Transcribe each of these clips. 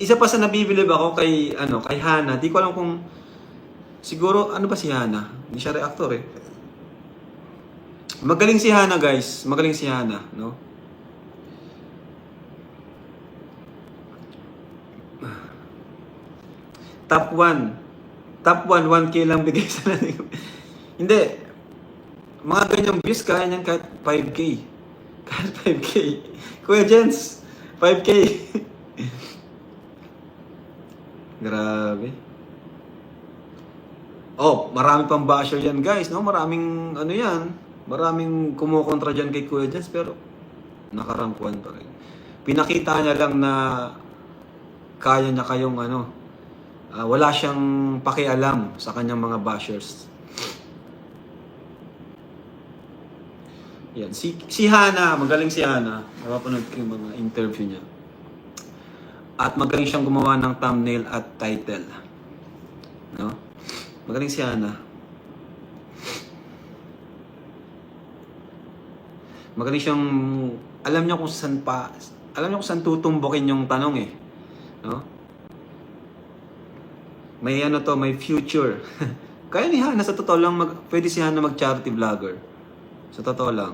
isa pa sa nabibilib ako kay, ano, kay Hana. Di ko alam kung, siguro, ano ba si Hana? Hindi siya reactor eh. Magaling si Hana guys. Magaling si Hana, no? Top 1. Top 1, 1K lang bigay sa natin. Hindi. Mga ganyang views, kaya niyan kahit 5K. Kahit 5K. Kuya Jens, 5K. Grabe. Oh, marami pang basher yan guys, no? Maraming ano yan, maraming kumukontra dyan kay Kuya Jens pero nakarangkuan pa rin. Pinakita niya lang na kaya niya kayong ano, ah, wala siyang pakialam sa kanyang mga bashers. Yan. Si, si Hana, magaling si Hana. Napapanood ko yung mga interview niya. At magaling siyang gumawa ng thumbnail at title. No? Magaling si Hana. Magaling siyang, alam niya kung saan pa, alam niya kung saan tutumbukin yung tanong eh. No? May ano to, may future. Kaya ni Hana, sa totoo lang, mag, pwede si Hana mag-charity vlogger. Sa totoo lang.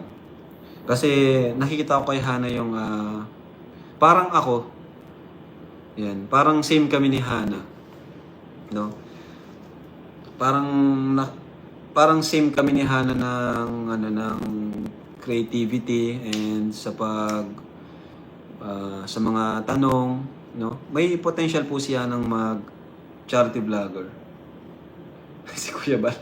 Kasi nakikita ko kay Hana yung, ah, parang ako, yan, parang same kami ni Hana. No? Parang, na, parang same kami ni Hana ng, ano, ng creativity and sa pag, ah, sa mga tanong, no? May potential po siya ng mag charity vlogger. si Kuya Bal.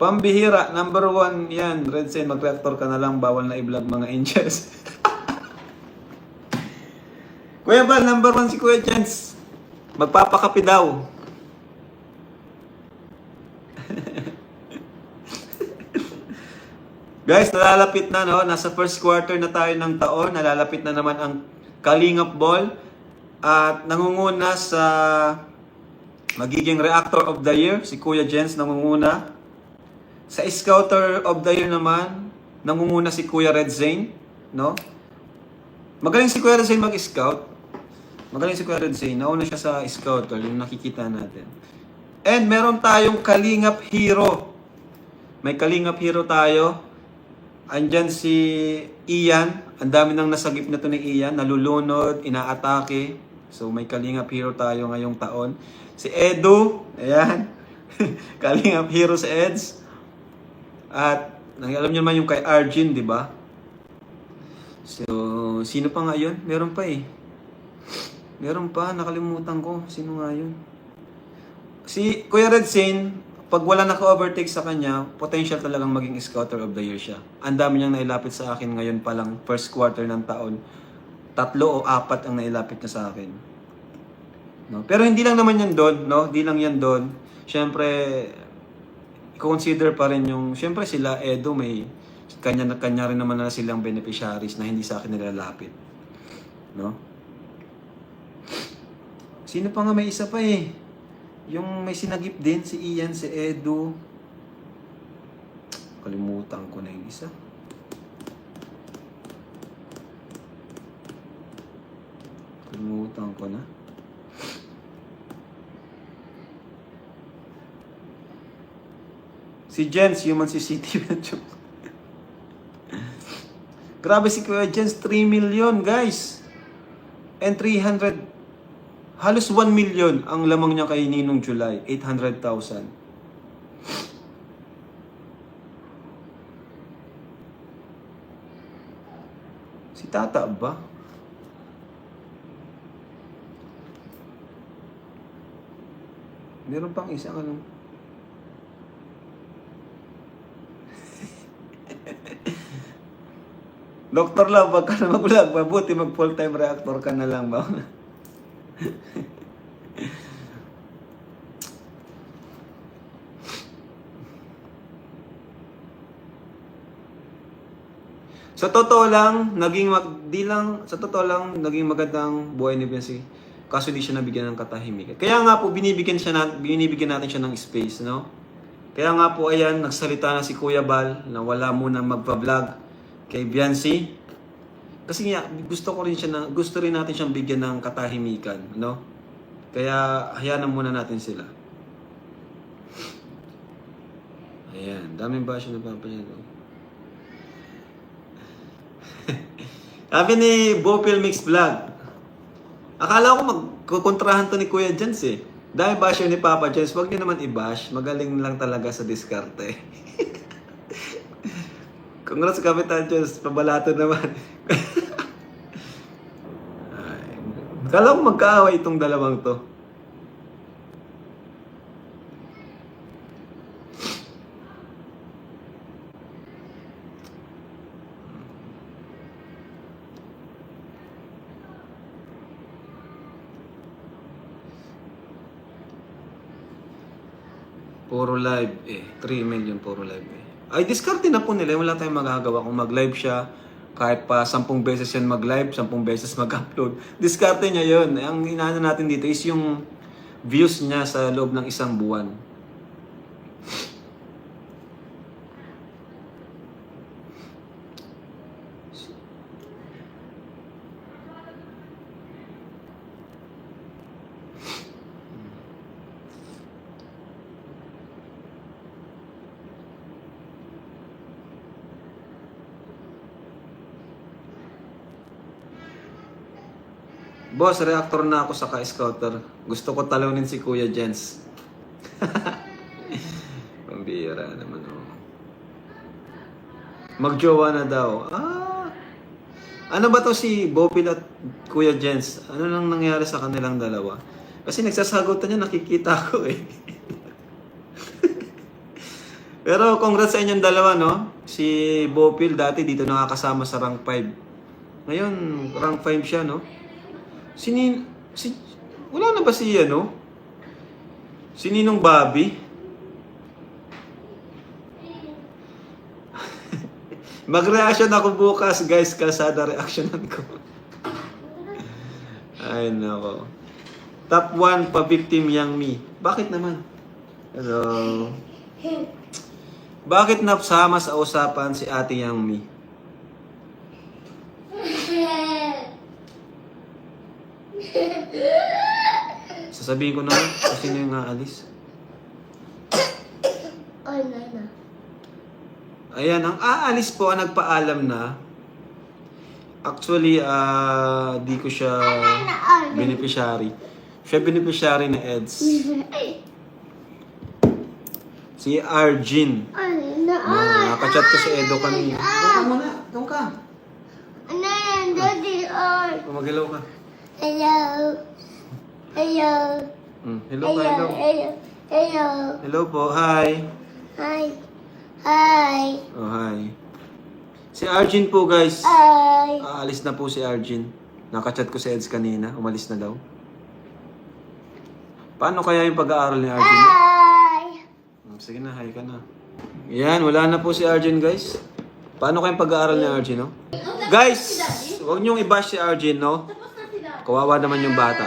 Pambihira, number one yan. Red Sen, mag-reactor ka na lang. Bawal na i-vlog mga angels. Kuya Bal, number one si Kuya Jens. Magpapakapi daw. Guys, nalalapit na no. Nasa first quarter na tayo ng taon. Nalalapit na naman ang Kalingap Ball. At nangunguna sa magiging Reactor of the Year. Si Kuya Jens nangunguna. Sa Scouter of the Year naman, nangunguna si Kuya Red Zane. No? Magaling si Kuya Red Zane mag-scout. Magaling si Kuya Red Zane. Nauna siya sa Scouter, yung nakikita natin. And meron tayong Kalingap Hero. May Kalingap Hero tayo. Andyan si Ian. Ang dami nang nasagip na to ni Ian. Nalulunod, inaatake. So may Kalingap Hero tayo ngayong taon. Si Edu. Ayan. Kalingap Hero si Eds. At alam niyo naman yung kay Arjun, di ba? So, sino pa nga yun? Meron pa eh. Meron pa, nakalimutan ko. Sino nga yun? Si Kuya Red Sane, pag wala naka-overtake sa kanya, potential talagang maging Scouter of the Year siya. Ang dami niyang nailapit sa akin ngayon pa lang, first quarter ng taon. Tatlo o apat ang nailapit niya sa akin. No? Pero hindi lang naman yan doon, no? Hindi lang yan doon. Siyempre, consider pa rin yung, siyempre sila, Edo, may kanya na kanya rin naman na silang beneficiaries na hindi sa akin nilalapit. No? Sino pa nga may isa pa eh? Yung may sinagip din, si Ian, si Edu. Kalimutan ko na yung isa. Kalimutan ko na. Si Jens, human CCTV na. Grabe si Kuya Jens, 3 million guys. And 300, halos 1 million ang lamang niya kay Ninong July, 800,000. Si Tata ba? Meron pang isang anong... Doktor Love, wag ka na mag-vlog. Mabuti mag full-time reactor ka na lang ba? Sa totoo lang, naging mag, di lang, sa totoo lang, naging magandang buhay ni Bensi. Kaso di siya nabigyan ng katahimikan. Kaya nga po, binibigyan, siya na, binibigyan natin siya ng space, no? Kaya nga po, ayan, nagsalita na si Kuya Bal na wala muna magpa-vlog kay Biancy. Kasi nga, gusto ko rin siya na, gusto rin natin siyang bigyan ng katahimikan, no? Kaya, hayaan na muna natin sila. Ayan, daming basyo na papayan. no? Sabi ni Bopil Mix Vlog, akala ko magkukontrahan to ni Kuya Jens eh. Dahil basyo ni Papa Jens, wag niyo naman i-bash. Magaling lang talaga sa diskarte. Congrats Kapitan Jens, pabalato naman. Akala ko magkaaway itong dalawang to. Puro live eh. 3 million puro live eh. Ay, diskarte na po nila. Wala tayong magagawa kung mag-live siya. Kahit pa 10 beses yan mag-live, 10 beses mag-upload. Diskarte niya yun. Ang inaano natin dito is yung views niya sa loob ng isang buwan. Boss, reactor na ako sa ka-scouter. Gusto ko talunin si Kuya Jens. Pambira naman oh. Magjowa na daw. Ah. Ano ba to si Bopil at Kuya Jens? Ano lang nangyari sa kanilang dalawa? Kasi nagsasagutan niya, nakikita ko eh. Pero congrats sa inyong dalawa, no? Si Bopil dati dito nakakasama sa rank 5. Ngayon, rank 5 siya, no? Sinin... Si, wala na ba si ano? Si Ninong Bobby? Mag-reaction ako bukas, guys. Kalsada reactionan ko. Ay, nako. Top 1 pa victim Yang Mi. Bakit naman? Hello. Bakit napsama sa usapan si Ate Yang Mi? Sasabihin ko na kung sino yung aalis. Ay, nana. Ayan, ang aalis po, ang nagpaalam na. Actually, ah, di ko siya beneficiary. Siya beneficiary na EDS. Si na. Na, nakachat ko si Edo kanina. Doon ka muna, doon ka. Ano yan, daddy? Ay. Mag-hello ka. Hello. Hello. Hmm, Hello ka, hello. Hello. Hello. Hello po, hi. Hi. Hi. Oh, hi. Si Arjin po, guys. Hi. Aalis na po si Arjin. Nakachat ko si Eds kanina. Umalis na daw. Paano kaya yung pag-aaral ni Arjin? Hi. Hmm, Sige na, hi ka na. Yan, wala na po si Arjin, guys. Paano kayong pag-aaral ni Arjin, no? Guys, huwag niyong i-bash si Arjin, no? Kawawa naman yung bata.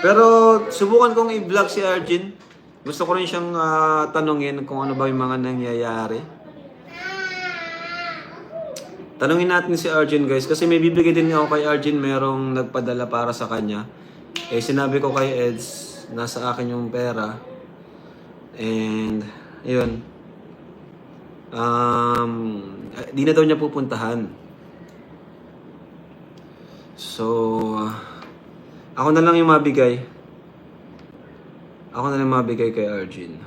Pero subukan kong i-vlog si Arjin. Gusto ko rin siyang ah, tanungin kung ano ba yung mga nangyayari. Tanungin natin si Arjun guys kasi may bibigay din ako kay Arjun merong nagpadala para sa kanya. Eh sinabi ko kay Eds nasa akin yung pera. And yun. Um, di na daw niya pupuntahan. So, ako na lang yung mabigay. Ako na lang mabigay kay Arjun.